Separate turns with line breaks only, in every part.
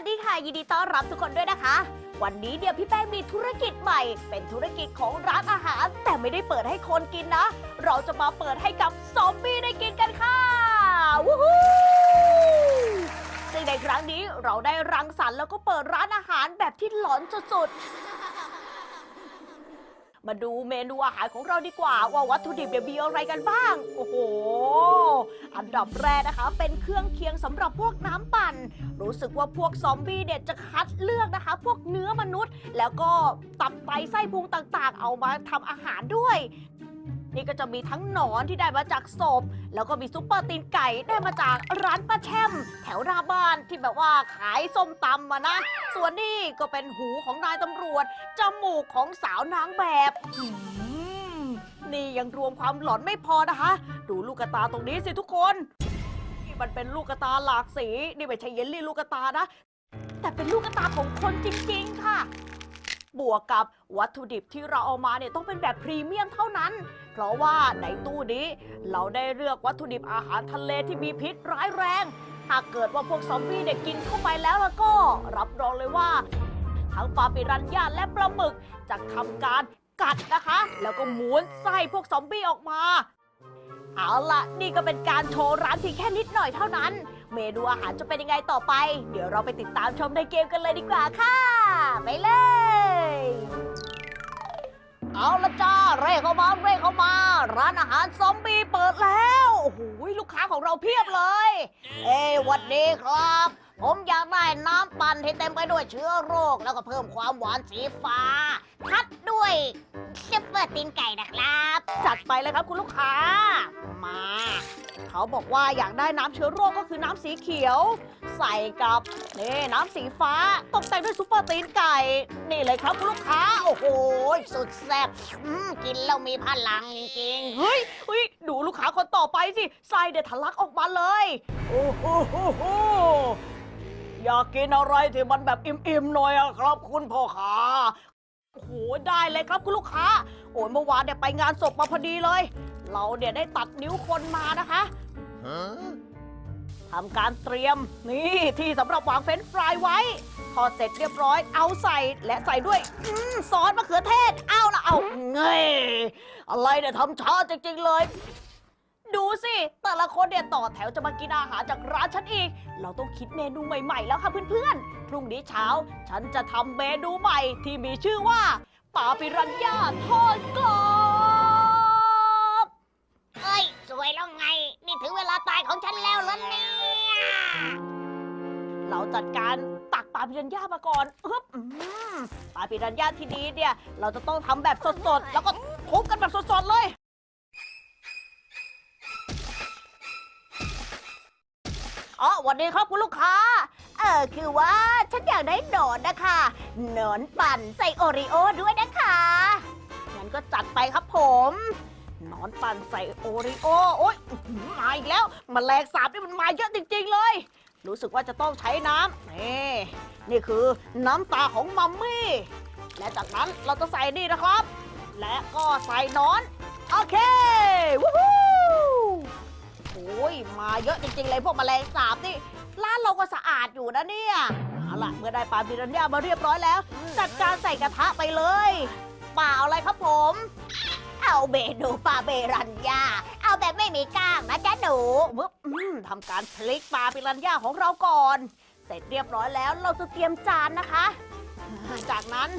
สดีค่ะ ยินดีต้อนรับทุกคนด้วยนะคะ วันนี้เดี๋ยวพี่แป้งมีธุรกิจใหม่ เป็นธุรกิจของร้านอาหาร แต่ไม่ได้เปิดให้คนกินนะ เราจะมาเปิดให้กับซอมบี้ได้กินกันค่ะวู้ฮู้ซึ่งในครั้งนี้เราได้รังสรรค์แล้วก็เปิดร้านอาหารแบบที่หลอนสุดๆ มาดูเมนูอาหารของเราดีกว่า ว่าวัตถุดิบเนี่ยมีอะไรกันบ้าง โอ้โห อันดับแรกนะคะ เป็นเครื่องเคียงสำหรับพวกน้ำปั่น รู้สึกว่าพวกซอมบี้เนี่ยจะคัดเลือกนะคะ พวกเนื้อมนุษย์ แล้วก็ตับไตไส้พุงต่างๆ เอามาทำอาหารด้วย นี่ก็จะมีทั้งหนอนที่ได้มาจากศพ แล้วก็มีซุปเปอร์ตีนไก่ได้มาจากร้านป้าแช่ม แถวหน้าบ้านที่แบบว่าขายส้มตำมานะ ส่วนนี่ก็เป็นหูของนายตำรวจ จมูกของสาวนางแบบหืมนี่ยังรวมความหลอนไม่พอนะคะ ดูลูกกระตาตรงนี้สิทุกคนนี่มันเป็นลูกกระตาหลากสี นี่ไม่ใช่เยลลี่ลูกกระตานะ แต่เป็นลูกกระตาของคนจริงๆค่ะ บวกกับวัตถุดิบที่เราเอามาเนี่ยต้องเป็นแบบพรีเมียมเท่านั้น เพราะว่าในตู้นี้เราได้เลือกวัตถุดิบอาหารทะเลที่มีพิษร้ายแรง หากเกิดว่าพวกซอมบี้เนี่ยกินเข้าไปแล้วแล้วก็รับรองเลยว่า ทั้งปลาปิรันย่าและปลาหมึกจะทำการกัดนะคะ แล้วก็ม้วนไส้พวกซอมบี้ออกมา เอาละนี่ก็เป็นการโชว์ร้านเพียงแค่นิดหน่อยเท่านั้น เมนูอาหารจะเป็นยังไงต่อไป เดี๋ยวเราไปติดตามชมในเกมกันเลยดีกว่าค่ะ ไปเลย เอาละจ้าเร่เข้ามาเร่เข้ามา ร้านอาหารซอมบี้เปิดแล้วโอ้โหลูกค้าของเราเพียบเลย เอ้วัดดีครับ ผมอยากได้น้ำปั่นที่เต็มไปด้วยเชื้อโรค แล้วก็เพิ่มความหวานสีฟ้า ทัด ด้วยซุปเปอร์ตีนไก่นะครับ จัดไปเลยครับคุณลูกค้า มา เขาบอกว่าอยากได้น้ำเชื้อโรคก็คือน้ำสีเขียว ใส่กับนี่น้ำสีฟ้าตกแต่งด้วยซุปเปอร์ตีนไก่ นี่เลยครับคุณลูกค้า โอ้โห สุดแซ่บอืมกินแล้วมีพลังจริงๆ เฮ้ยเฮ้ยดูลูกค้าคนต่อไปสิไส้เด็ดทะลักออกมาเลย โอ้โหโหโหอยากกินอะไรที่มันแบบอิ่มๆหน่อยอะครับ คุณพ่อขา โอ้โหได้เลยครับคุณลูกค้า โอ้ยเมื่อวานเนี่ยไปงานศพมาพอดีเลย เราเนี่ยได้ตัดนิ้วคนมานะคะทำการเตรียมนี่ที่สำหรับวางเฟรนช์ฟรายไว้พอเสร็จเรียบร้อยเอาใส่และใส่ด้วยอซอสมะเขือเทศเอาละเอาเงยอะไรเนี่ยทำช้าจริงๆเลย ดูสิ แต่ละคนเนี่ยต่อแถวจะมากินอาหารจากร้านฉันอีก เราต้องคิดเมนูใหม่ๆ แล้วค่ะเพื่อนๆ พรุ่งนี้เช้า ฉันจะทำเมนูใหม่ที่มีชื่อว่าปาปิรันย่าทอดกรอบ
เอ้ย สวยแล้วไง นี่ถึงเวลาตายของฉันแล้วเหรอเนี่ย
เราจัดการตักปลาปิรันย่ามาก่อนอึ๊บอืมปลาปิรันย่าที่นี้เนี่ย เราจะต้องทำแบบสดๆ แล้วก็ทุบกันแบบสดๆเลย อ๋อวัสดีครับคุณลูกค้า เออคือว่าฉันอยากได้หนอนนะคะหนอนปั่นใส่โอริโอด้วยนะคะงั้นก็จัดไปครับผมหนอนปั่นใส่โอริโอโอ๊ยอื้อหือมาอีกแล้วมแมลงสาบนี่มันมาเยอะจริงๆเลย รู้สึกว่าจะต้องใช้น้ำนี่นี่คือน้ำตาของมัมมี่ และจากนั้นเราจะใส่นี่นะครับ และก็ใส่หนอน โอเค วู้ฮู้ ยมาเยอะจริงๆเลยพวกแมลงสาบนี่ร้านเราก็สะอาดอยู่นะเนี่ยเอาล่ะเมื่อได้ปลาบิรันย่ามาเรียบร้อยแล้ว จัดการใส่กระทะไปเลยเปล่าอะไรครับผม
เอาเมนูปลาเบรันยาเอาแบบไม่มีก้างนะจ๊ะหนู
วึบอืมทำการพลิกปลาปิรันย่าของเราก่อน เสร็จเรียบร้อยแล้วเราจะเตรียมจานนะคะอ่าจากนั้น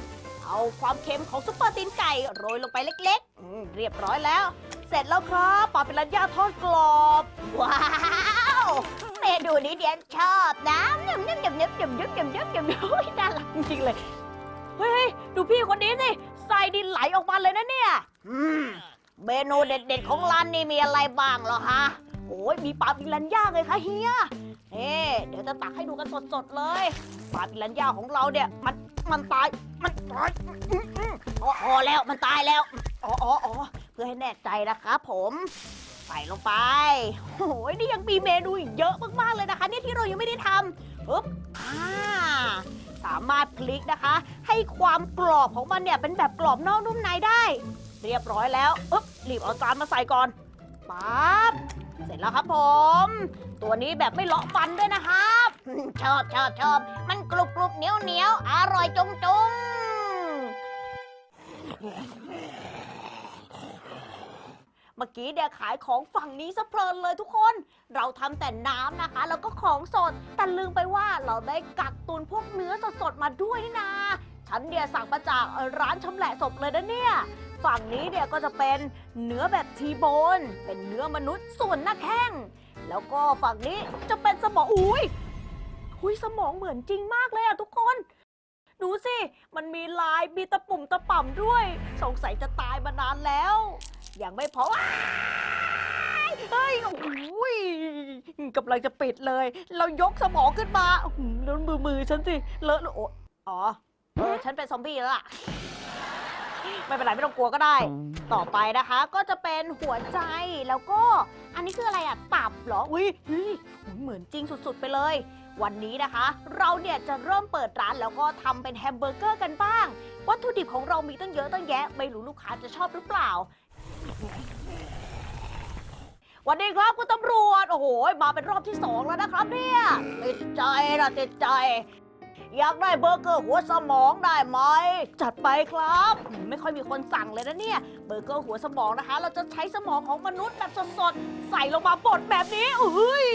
เอาความเค็มของซุปเปอร์ตีนไก่โรยลงไปเล็กๆอืมเรียบร้อยแล้ว เสร็จแล้วครับปลาปิรันย่าทอดกรอบ
ว้าว เมนูนี้เดียนชอบนะยำยำยำยำยำยำยำยำยำยำ
โอ้ยน่ารักจริงเลย เฮ้ย ดูพี่คนนี้สิใส่ดินไหลออกมาเลยนะเนี่ย
อืมเมนูเด็ดๆของร้านนี้มีอะไรบ้างเหรอฮะ
โอ้ยมีปลาปิรันย่าเลยค่ะเฮียเอ๊เดี๋ยวจะตักให้ดูกันสดๆเลยปลาปิรันย่าของเราเนี่ย มันมันตายมันตายอื้อ
แล้วมันตายแล้ว
อ๋ออ๋อ พื่อให้แน่ใจนะครับผมใส่ลงไปโอ้ยนี่ยังมีเมนูอีกเยอะมากๆเลยนะคะ เนี่ยที่เรายังไม่ได้ทำปึ๊บอ่าสามารถพลิกนะคะ ให้ความกรอบของมันเนี่ยเป็นแบบกรอบนอกนุ่มในได้ เรียบร้อยแล้วปึ๊บรีบเอาจานมาใส่ก่อนปั๊บเสร็จแล้วครับผม ตัวนี้แบบไม่เลาะฟันด้วยนะครับ
ชอบชอบชอบมันกรุบกรอบ
เหนียวเหนียวอร่อยจงจง เมื่อกี้เดี๋ยวขายของฝั่งนี้ซะเพลินเลยทุกคน เราทำแต่น้ำนะคะ แล้วก็ของสด แต่ลืมไปว่าเราได้กักตุนพวกเนื้อสดๆมาด้วยนี่นา ฉันเดียสั่งมาจากร้านชำแหละศพเลยนะเนี่ย ฝั่งนี้เนี่ยก็จะเป็นเนื้อแบบทีโบน เป็นเนื้อมนุษย์ส่วนหน้าแข้ง แล้วก็ฝั่งนี้จะเป็นสมอง อุ้ยอุ้ยสมองเหมือนจริงมากเลยอะทุกคน ดูสิ มันมีลาย มีตะปุ่มตะป่ำด้วย สงสัยจะตายมานานแล้ว ยังไม่พอว้ายเฮ้ยโอ้ยกำลังจะปิดเลย เรายกสมองขึ้นมาหือแล้วมือมือฉันสิ เลอะโออ๋อเออฉันเป็นซอมบี้แล้วล่ะ ไม่เป็นไรไม่ต้องกลัวก็ได้ ต่อไปนะคะ ก็จะเป็นหัวใจแล้วก็ อันนี้คืออะไรอะตับเหรอ อุ้ยเฮ้ยอุ๊ยเหมือนจริงสุด ๆ ไปเลยวันนี้นะคะ เราเนี่ยจะเริ่มเปิดร้านแล้วก็ทำเป็นแฮมเบอร์เกอร์กันบ้าง วัตถุดิบของเรามีตั้งเยอะตั้งแยะ ไม่รู้ลูกค้าจะชอบหรือเปล่า วันนี้ครับคุณตำรวจ โอ้โห มาเป็นรอบที่สองแล้วนะครับเนี่ยติดใจนะติดใจ อยากได้เบอร์เกอร์หัวสมองได้ไหม จัดไปครับ ไม่ค่อยมีคนสั่งเลยนะเนี่ย เบอร์เกอร์หัวสมองนะคะ เราจะใช้สมองของมนุษย์แบบสดๆ ใส่ลงมาบดแบบนี้อุ้ย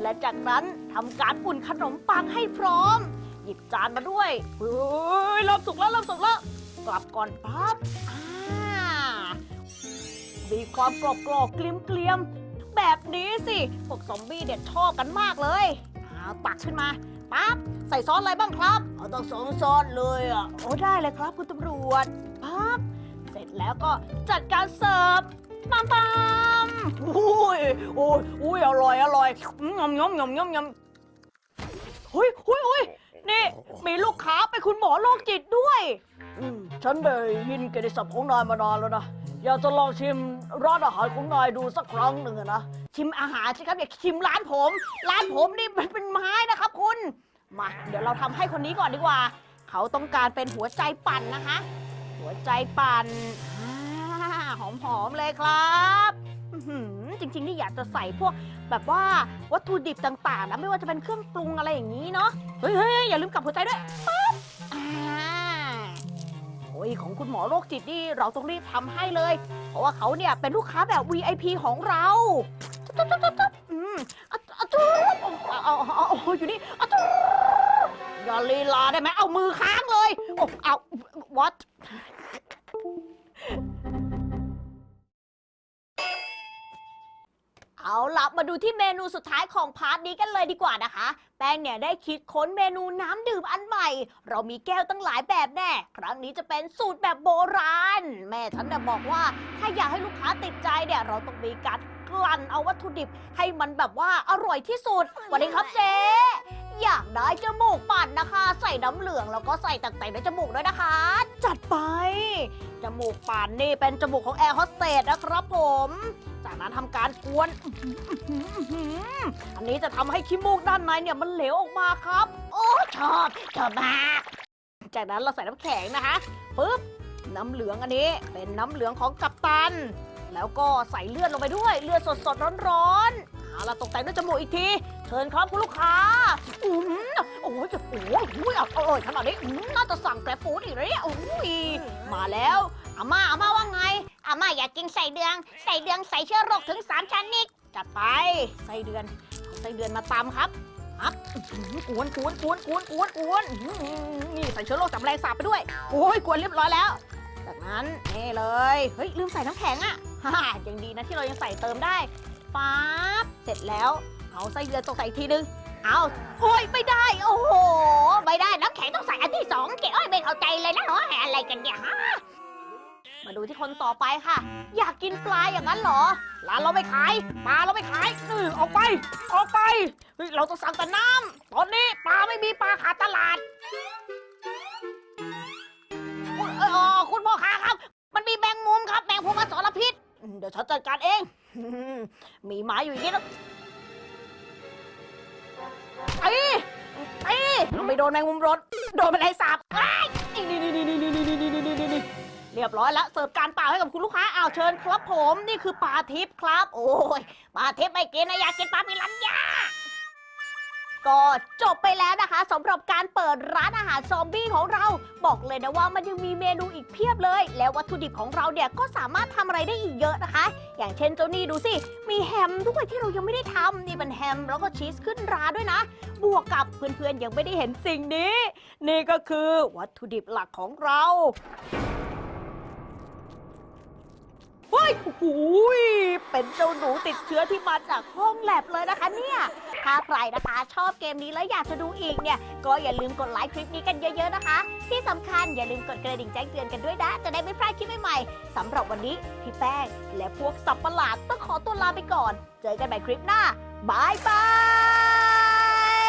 และจากนั้นทำการอุ่นขนมปังให้พร้อม หยิบจานมาด้วยเฮ้ยเริ่มสุกแล้วเริ่มสุกแล้ว กลับก่อนปั๊บ มีความกรอบกรอบๆเกลียมเกลียมๆแบบนี้สิ พวกซอมบี้เด็ดชอบกันมากเลยเอาตักขึ้นมาปั๊บใส่ซอสอะไรบ้างครับเอาต้องสองซอสเลยอะโอ้ได้เลยครับคุณตำรวจปั๊บเสร็จแล้วก็จัดการเสิร์ฟตามตามอุ้ยโอ้ยอุ้ยอร่อยอร่อยอืมยำยำยำยำหุยหุยหุยนี่ มีลูกค้าเป็นคุณหมอโรคจิตด้วย อืม ฉันได้ยินเกียรติศัพท์ของนายมานานแล้วนะ อยากจะลองชิมร้านอาหารของนายดูสักครั้งหนึ่งอะนะ ชิมอาหารสิครับอย่าชิมร้านผม ร้านผมนี่มันเป็นไม้นะครับคุณ มา เดี๋ยวเราทำให้คนนี้ก่อนดีกว่า เขาต้องการเป็นหัวใจปั่นนะคะ หัวใจปั่นอ่าหอมๆเลยครับอื้อหือจริงๆนี่อยากจะใส่พวกแบบว่าวัตถุดิบต่างๆนะไม่ว่าจะเป็นเครื่องปรุงอะไรอย่างนี้เนาะเฮ้ยเฮ้ยอย่าลืมกลับหัวใจด้วยปั๊บอ่า โอ้ยของคุณหมอโรคจิตนี่เราต้องรีบทำให้เลย เพราะว่าเขาเนี่ยเป็นลูกค้าแบบ VIP ของเราจุ๊บจุ๊บจุ๊บจุ๊บอืมอะอะจุ๊บเอาเอาเอาเอาเอาอยู่นี่อะจุ๊บอย่าลีลาได้ไหมเอามือค้างเลยโอ้เอา what เอาล่ะมาดูที่เมนูสุดท้ายของพาร์ทนี้กันเลยดีกว่านะคะ แป้งเนี่ยได้คิดค้นเมนูน้ำดื่มอันใหม่ เรามีแก้วตั้งหลายแบบแน่ ครั้งนี้จะเป็นสูตรแบบโบราณ แม่ฉันเนี่ยบอกว่า ถ้าอยากให้ลูกค้าติดใจเนี่ยเราต้องมีการกลั่นเอาวัตถุดิบ ให้มันแบบว่าอร่อยที่สุดสวัสดีครับเจ๊อยากได้จมูกปั่นนะคะ ใส่น้ำเหลืองแล้วก็ใส่ตักแต่งในจมูกด้วยนะคะ จัดไป จมูกปั่นนี่เป็นจมูกของแอร์โฮสเตสนะครับผม จากนั้นทำการกวนอื้อหืออันนี้จะทำให้ขี้มูกด้านในเนี่ยมันเหลวออกมาครับ โอ้ชอบชอบมาก จากนั้นเราใส่น้ำแข็งนะคะปึ๊บน้ำเหลืองอันนี้เป็นน้ำเหลืองของกัปตัน แล้วก็ใส่เลือดลงไปด้วย เลือดสดสดร้อนๆเอาละตกแต่งด้วยจมูกอีกที เชิญครับคุณลูกค้าอืมโอ้ยโอ้ยโอ้ยอร่อยขนาดนี้อืมน่าจะสั่งแกร็บฟูดอีกเลยเนี่ยโอ้ยมาแล้วอาม่าอาม่าว่าไง
อาม่าอยากกินใส่เดืองใส่เดืองใส่เชื้อโรคถึงสามชนิด
จัดไปไส้เดือนเอาไส้เดือนมาตำครับครับอื้อหือกวนกวนกวนกวนกวนกวนอื้อหือนี่ใส่เชื้อโรคสำแรงสาบไปด้วยโอ้ยกวนเรียบร้อยแล้ว จากนั้นนี่เลยเฮ้ยลืมใส่น้ำแข็งอะฮ่ายังดีนะที่เรายังใส่เติมได้ฟ้าบเสร็จแล้วเอาไส้เดือนตกใส่อีกทีนึงเอาโอ้ยไม่ได้ โอ้โห
ไม่ได้น้ำแข็งต้องใส่อันที่สองเก๋อ้อยไม่เข้าใจเลยนะหรออะไรกันเนี่ยฮะ
มาดูที่คนต่อไปค่ะ อยากกินปลาอย่างนั้นเหรอ ร้านเราไม่ขาย ปลาเราไม่ขายอือออกไป ออกไปเฮ้ยเราต้องสั่งแต่น้ำตอนนี้ปลาไม่มีปลาขาดตลาดคุณเออคุณพ่อค้าครับ มันมีแมงมุมครับแมงมุมอสรพิษอืมเดี๋ยวฉันจัดการเอง มีหมาอยู่อย่างนี้แล้วไอ้ไอ้ไม่โดนแมงมุมรถโดนแมลงสาบไอ้ายนี่นี่นี่นี่นี่นี่นี่นี่นี่ เรียบร้อยแล้วเสิร์ฟการเปล่าให้กับคุณลูกค้าอ้าวเชิญครับผมนี่คือปลาทิพย์ครับ โอ้ยปลาทิพย์ไม่กินนะอยากกินปลาปิรันยาก็จบไปแล้วนะคะสำหรับการเปิดร้านอาหารซอมบี้ของเรา บอกเลยนะว่ามันยังมีเมนูอีกเพียบเลย แล้ววัตถุดิบของเราเนี่ยก็สามารถทำอะไรได้อีกเยอะนะคะ อย่างเช่นเจ้านี่ดูสิ มีแฮมด้วยที่เรายังไม่ได้ทำนี่เป็นแฮมแล้วก็ชีสขึ้นราด้วยนะ บวกกับเพื่อนๆยังไม่ได้เห็นสิ่งนี้ นี่ก็คือวัตถุดิบหลักของเรา เฮ้ยโอ้โหยเป็นเจ้าหนูติดเชื้อที่มาจากห้องแลบเลยนะคะเนี่ย ถ้าใครนะคะชอบเกมนี้แล้วอยากจะดูอีกเนี่ย ก็อย่าลืมกดไลค์คลิปนี้กันเยอะๆนะคะ ที่สำคัญอย่าลืมกดกระดิ่งแจ้งเตือนกันด้วยนะ จะได้ไม่พลาดคลิปใหม่ๆสำหรับวันนี้พี่แป้งและพวกสับประหลาดต้องขอตัวลาไปก่อน เจอกันใหม่คลิปหน้าบายบา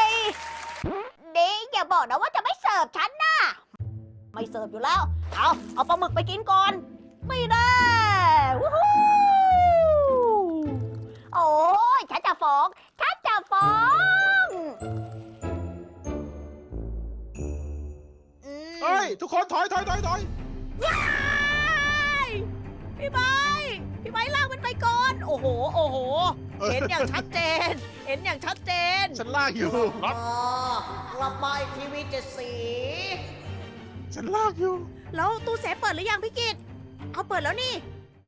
ย
ดีอย่าบอกนะว่าจะไม่เสิร์ฟฉันนะ
ไม่เสิร์ฟอยู่แล้ว เอาเอาปลาหมึกไปกินก่อน ไม่ได้วู้ฮู้
โอ้ยฉันจะฟ้องฉันจะฟ้องอืม
เฮ้ย ทุกคนถอยถอยถอยถอย
พี่ไม้พี่ไม้ลากมันไปก่อน โอ้โห โอ้โห เห็นอย่างชัดเจน เห็นอย่างชัดเจน
ฉันลากอยู่
กลับมากลับมาอีกทีวีเจ็ดสี
ฉันลากอยู่
แล้วตู้เซฟเปิดหรือยังพี่กิต เอาเปิดแล้วนี่